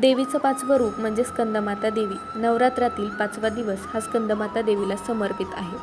देवीचं पाचवं रूप म्हणजे स्कंदमाता देवी. नवरात्रातील पाचवा दिवस हा स्कंदमाता देवीला समर्पित आहे.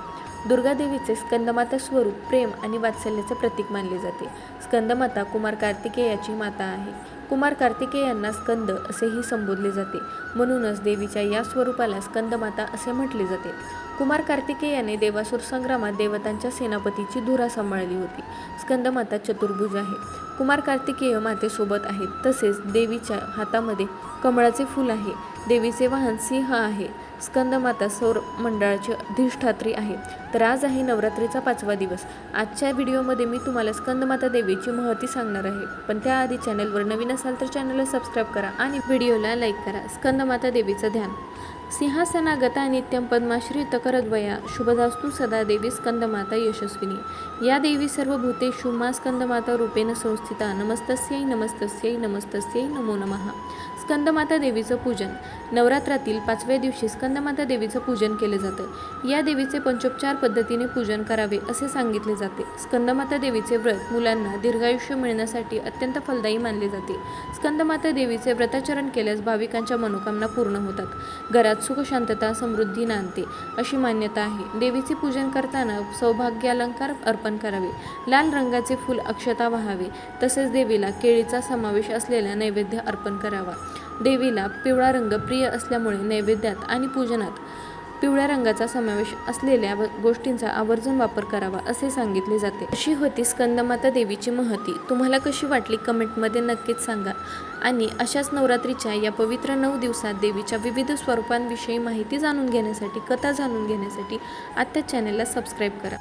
दुर्गा देवीचे स्कंदमाता स्वरूप प्रेम आणि वात्सल्याचे प्रतीक मानले जाते. स्कंदमाता कुमार कार्तिकेयाची माता आहे. कुमार कार्तिकेयांना स्कंद असेही संबोधले जाते. म्हणूनच देवीच्या या स्वरूपाला स्कंदमाता असे म्हटले जाते. कुमार कार्तिकेयाने देवासूर संग्रामात देवतांच्या सेनापतीची धुरा सांभाळली होती. स्कंदमाता चतुर्भुज आहे. कुमार कार्तिकेय मातेसोबत आहेत. तसेच देवीच्या हातामध्ये कमळाचे फूल आहे. देवीचे वाहन सिंह आहे. स्कंदमाता सौर मंडळाची अधिष्ठात्री आहे. तर आज आहे नवरात्रीचा पाचवा दिवस. आजच्या व्हिडिओमध्ये मी तुम्हाला स्कंदमाता देवीची महती सांगणार आहे. पण त्याआधी चॅनलवर नवीन असाल तर चॅनलला सबस्क्राईब करा आणि व्हिडिओला लाईक करा. स्कंदमाता देवीचं ध्यान. सिंहासनागता नित्यं पद्माश्री तकरद्वया. शुभदास्तु सदा देवी स्कंदमाता यशस्विनी. या देवी सर्व भूतेषु मा स्कंदमाता रूपेण संस्थिता. नमस्तस्यै नमस्तस्यै नमस्तस्यै नमो नमः. स्कंदमाता देवीचं पूजन. नवरात्रातील पाचव्या दिवशी स्कंदमाता देवीचं पूजन केले जातं. या देवीचे पंचोपचार पद्धतीने पूजन करावे असे सांगितले जाते. स्कंदमाता देवीचे व्रत मुलांना दीर्घायुष्य मिळण्यासाठी अत्यंत फलदायी मानले जाते. स्कंदमाता देवीचे व्रताचरण केल्यास भाविकांच्या मनोकामना पूर्ण होतात. घरात सुख शांतता समृद्धी नांदते. अशी मान्यता आहे. देवीचे पूजन करताना सौभाग्यालंकार अर्पण करावे. लाल रंगाचे फूल अक्षता व्हावे. तसेच देवीला केळीचा समावेश असलेला नैवेद्य अर्पण करावा. देवीला पिवळा रंग प्रिय असल्यामुळे नैवेद्यात आणि पूजनात पिवळ्या रंगाचा समावेश असलेल्या गोष्टींचा आवर्जून वापर करावा असे सांगितले जाते. अशी होती स्कंदमाता देवीची महती. तुम्हाला कशी वाटली कमेंटमध्ये नक्कीच सांगा. आणि अशाच नवरात्रीच्या या पवित्र नऊ दिवसात देवीच्या विविध स्वरूपांविषयी माहिती जाणून घेण्यासाठी कथा जाणून घेण्यासाठी आत्ताच चॅनलला सबस्क्राईब करा.